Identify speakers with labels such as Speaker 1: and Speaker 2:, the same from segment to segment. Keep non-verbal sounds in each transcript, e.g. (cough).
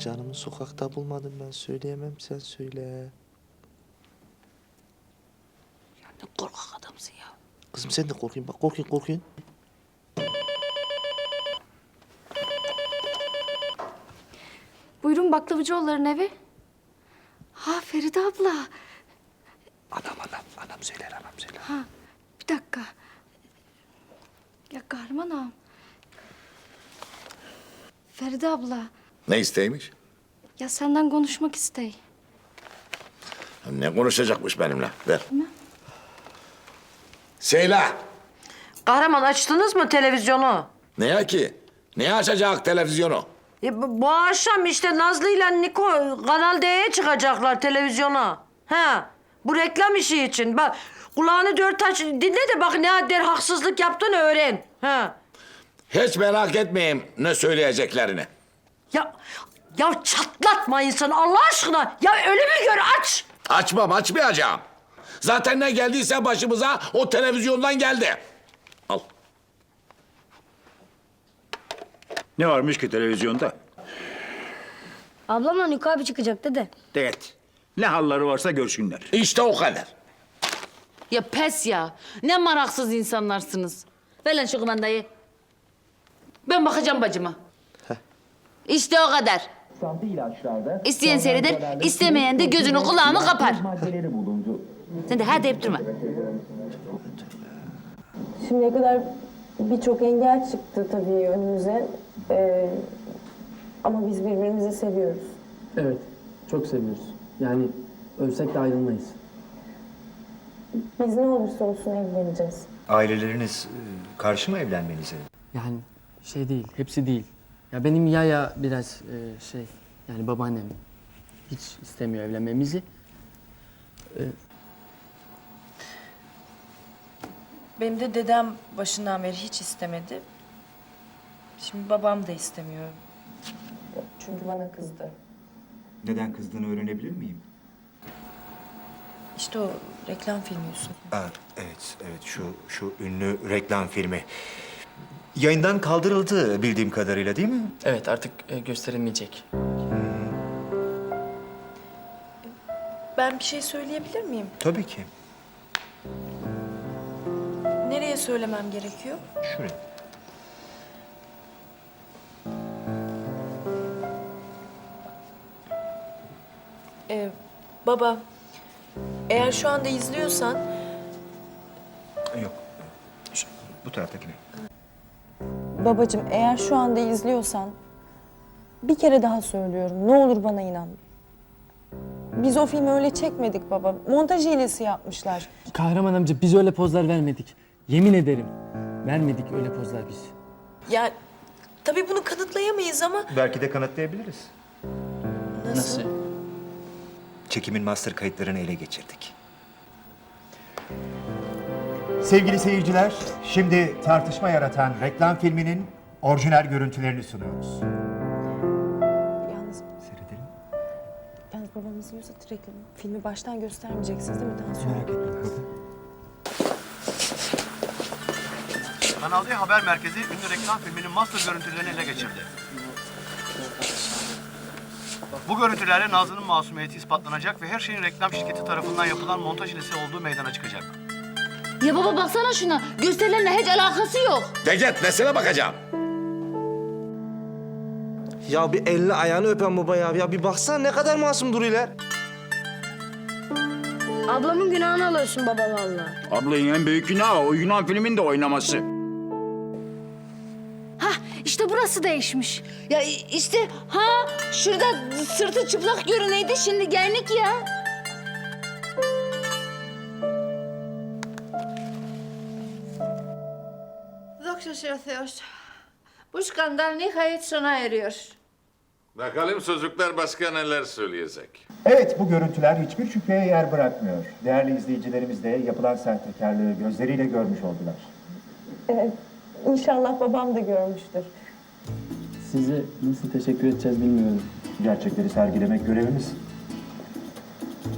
Speaker 1: Canımı sokakta bulmadım ben söyleyemem sen söyle.
Speaker 2: Ya ne korkak adamsın ya.
Speaker 1: Kızım sen de korkayım bak korkun korkun.
Speaker 3: Buyurun baklavacıoğulların evi. Ha Feride abla.
Speaker 1: Anam anam anam söyler anam söyler.
Speaker 3: Ha bir dakika. Ya Kahraman ağam. Feride abla.
Speaker 4: Ne isteymiş?
Speaker 3: Ya senden konuşmak istey.
Speaker 4: Ne konuşacakmış benimle? Ver. Söyle.
Speaker 2: Kahraman açtınız mı televizyonu?
Speaker 4: Neye ki? Neye açacak televizyonu?
Speaker 2: Ya bu, bu akşam işte Nazlı ile Niko Kanal D'ye çıkacaklar televizyona. Ha, bu reklam işi için. Bak kulağını dört aç dinle de bak ne der haksızlık yaptığını öğren. Ha.
Speaker 4: Hiç merak etmeyeyim ne söyleyeceklerini.
Speaker 2: Ya ya çatlatma insanı Allah aşkına. Ya ölümü gör aç.
Speaker 4: Açmam, açmayacağım. Zaten ne geldiyse başımıza o televizyondan geldi. Al.
Speaker 5: Ne varmış ki televizyonda?
Speaker 6: Ablamla Niko abi çıkacak dede.
Speaker 5: Evet. Ne halları varsa görsünler.
Speaker 4: İşte o kadar.
Speaker 7: Ya pes ya. Ne maraksız insanlarsınız. Ver lan şu kumandayı. Ben bacıma. İşte o kadar. İsteyen seyreder, istemeyen de gözünü kulağını kapar. Sen de hadi deyip durma.
Speaker 8: Şimdiye kadar birçok engel çıktı tabii önümüze. Ee, ama biz birbirimizi seviyoruz.
Speaker 9: Evet, çok seviyoruz. Yani ölsek de ayrılmayız.
Speaker 8: Biz ne olursa olsun evleneceğiz.
Speaker 10: Aileleriniz e, karşı mı evlenmenize?
Speaker 9: Yani şey değil, hepsi değil. Ya benim Yaya biraz e, şey, yani babaannem hiç istemiyor evlenmemizi.
Speaker 11: Benim de dedem başından beri hiç istemedi. Şimdi babam da istemiyor.
Speaker 8: Çünkü bana kızdı.
Speaker 10: Neden kızdığını öğrenebilir miyim?
Speaker 11: İşte o reklam filmi Yusuf.
Speaker 10: Aa, evet, evet şu şu ünlü reklam filmi. Yayından kaldırıldı bildiğim kadarıyla değil mi?
Speaker 9: Evet, artık e, gösterilmeyecek.
Speaker 11: Ben bir şey söyleyebilir miyim?
Speaker 10: Tabii ki.
Speaker 11: Nereye söylemem gerekiyor?
Speaker 10: Şuraya.
Speaker 11: Ee, baba, eğer şu anda izliyorsan
Speaker 10: Yok. Şu, bu taraftakine.
Speaker 8: Babacığım eğer şu anda izliyorsan bir kere daha söylüyorum. Ne olur bana inan. Biz o filmi öyle çekmedik baba. Montaj hilesi yapmışlar.
Speaker 9: Kahraman amca biz öyle pozlar vermedik. Yemin ederim. Vermedik öyle pozlar biz.
Speaker 11: ya tabii bunu kanıtlayamayız ama
Speaker 10: Belki de kanıtlayabiliriz.
Speaker 11: nasıl?
Speaker 10: Çekimin master kayıtlarını ele geçirdik.
Speaker 12: Sevgili seyirciler, şimdi tartışma yaratan reklam filminin orijinal görüntülerini sunuyoruz.
Speaker 8: Yalnız,
Speaker 10: Seyredelim.
Speaker 8: yalnız babam izliyorsa reklam filmi baştan göstermeyeceksiniz değil mi? Tansiyon.
Speaker 10: Merak etme.
Speaker 12: Kanal D Haber Merkezi ünlü reklam filminin master görüntülerini ele geçirdi. Bu görüntülerle Nazlı'nın masumiyeti ispatlanacak ve her şeyin reklam şirketi tarafından yapılan montaj hilesi olduğu meydana çıkacak.
Speaker 7: Ya baba baksana şuna. Gösterilenle hiç alakası yok.
Speaker 4: De git nesine bakacağım.
Speaker 1: Ya bir elini ayağını öpen baba ya. Ya bir baksana ne kadar masum duruyorlar.
Speaker 6: Ablamın günahını alıyorsun baba vallahi.
Speaker 5: Ablayın en büyük günahı o Yunan filminde oynaması.
Speaker 3: Ha işte burası değişmiş.
Speaker 7: Ya işte ha şurada sırtı çıplak görüneydi şimdi gelnik ya.
Speaker 2: Doktor Seratheos. Bu skandal nihayet sona eriyor.
Speaker 4: Bakalım çocuklar başka neler söyleyecek.
Speaker 12: Evet, bu görüntüler hiçbir şüpheye yer bırakmıyor. Değerli izleyicilerimiz de yapılan sahtekarlığı gözleriyle görmüş oldular.
Speaker 8: İnşallah babam da görmüştür.
Speaker 9: Size nasıl teşekkür edeceğiz bilmiyorum.
Speaker 12: Gerçekleri sergilemek görevimiz.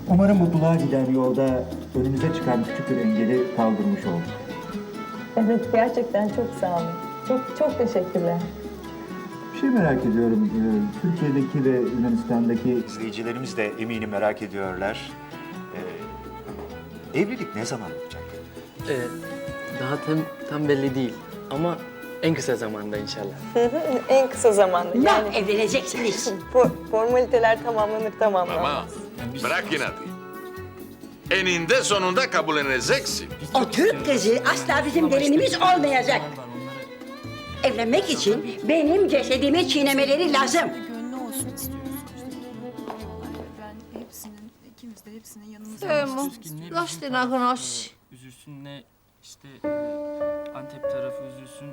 Speaker 12: Umarım mutluluğa giden yolda önümüze çıkan küçük bir engeli kaldırmış olduk.
Speaker 8: Evet gerçekten çok sağ olun. Çok çok teşekkürler.
Speaker 10: Bir şey merak ediyorum. Ee, Türkiye'deki ve Yunanistan'daki izleyicilerimiz de eminim merak ediyorlar. Ee, evlilik ne zaman olacak?
Speaker 9: Ee, daha tam, tam belli değil ama en kısa zamanda inşallah.
Speaker 8: en kısa zamanda. Yani
Speaker 6: Evleneceksiniz. (laughs)
Speaker 8: for- formaliteler tamamlanır tamamlanmaz.
Speaker 4: Ama bırak inadı. Eninde sonunda kabulleneceksin.
Speaker 6: O Türk kızı asla bizim gelinimiz olmayacak. Evlenmek için benim cesedimi çiğnemeleri lazım.
Speaker 3: Gönlü olsun istiyoruz. Ben hepsinin, ikimiz de hepsinin yanımızda.
Speaker 2: Tamam. Kaç tane arkadaş?
Speaker 9: Üzülsün ne işte e, Antep tarafı üzülsün.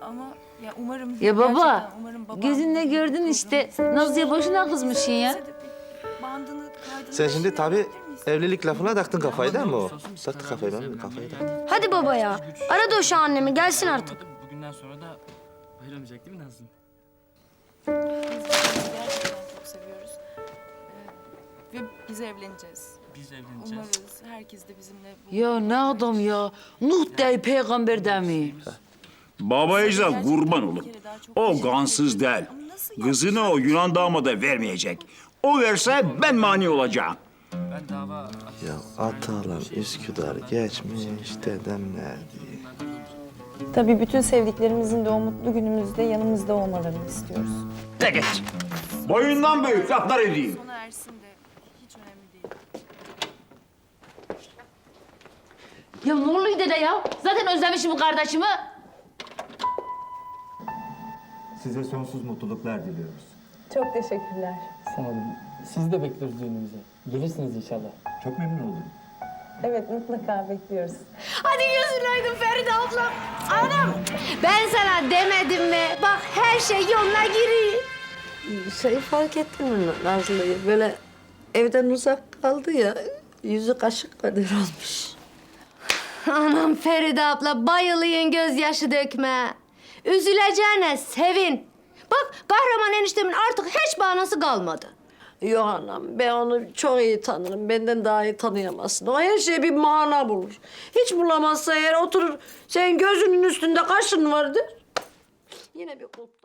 Speaker 3: Ama ya umarım...
Speaker 7: Ya baba,
Speaker 3: gerçekten umarım babam
Speaker 7: Gözünle gördün işte. Nazlı'ya boşuna kızmışsın ya.
Speaker 3: Bize de bandını, kaydını
Speaker 1: Sen şimdi tabii evlilik lafına taktın kafayı değil mi o? Taktı kafayı değil mi?
Speaker 9: kararımızı
Speaker 1: Kafayı da.
Speaker 6: Hadi baba ya. Ara da şu annemi gelsin artık.
Speaker 9: Bugünden sonra da ayrılmayacak değil mi Nazlı?
Speaker 3: Biz gerçekten çok seviyoruz. Ee, ve biz evleneceğiz.
Speaker 9: Biz evleneceğiz.
Speaker 3: Umarız herkes de bizimle bu...
Speaker 7: Ya ne adam ya. Nuh dey peygamber de mi?
Speaker 5: Babayıza kurban olun. O gansız değil. Kızını o Yunan damada vermeyecek. O verse ben mani olacağım.
Speaker 9: Ben dava
Speaker 1: Ya Atalan Üsküdar geçmiş dedemler diye.
Speaker 8: Tabii bütün sevdiklerimizin de o mutlu günümüzde yanımızda olmalarını istiyoruz.
Speaker 5: De git. Boyundan büyük laflar edeyim.
Speaker 3: Sona ersin de hiç önemli değil.
Speaker 7: Ya ne oluyor dede ya? Zaten özlemişim bu kardeşimi.
Speaker 10: Size sonsuz mutluluklar diliyoruz.
Speaker 8: Çok teşekkürler.
Speaker 9: Sağ olun. Siz de bekliyoruz düğünümüze. Gelirsiniz inşallah.
Speaker 10: Çok memnun oldum.
Speaker 8: Evet mutlaka bekliyoruz.
Speaker 2: Hadi gözün aydın Feride abla. Anam ben sana demedim mi? Bak her şey yoluna giriyor. Şey fark ettin mi Nazlı'yı? Böyle evden uzak kaldı ya. Yüzü kaşık kadar olmuş.
Speaker 6: Anam Feride abla bayılayın gözyaşı dökme. Üzüleceğine sevin. Bak kahraman eniştemin artık hiç bağnası kalmadı.
Speaker 2: Yok anam ben onu çok iyi tanırım. Benden daha iyi tanıyamazsın. O her şeye bir mana bulur. Hiç bulamazsa eğer oturur senin gözünün üstünde kaşın vardır. Yine bir kulp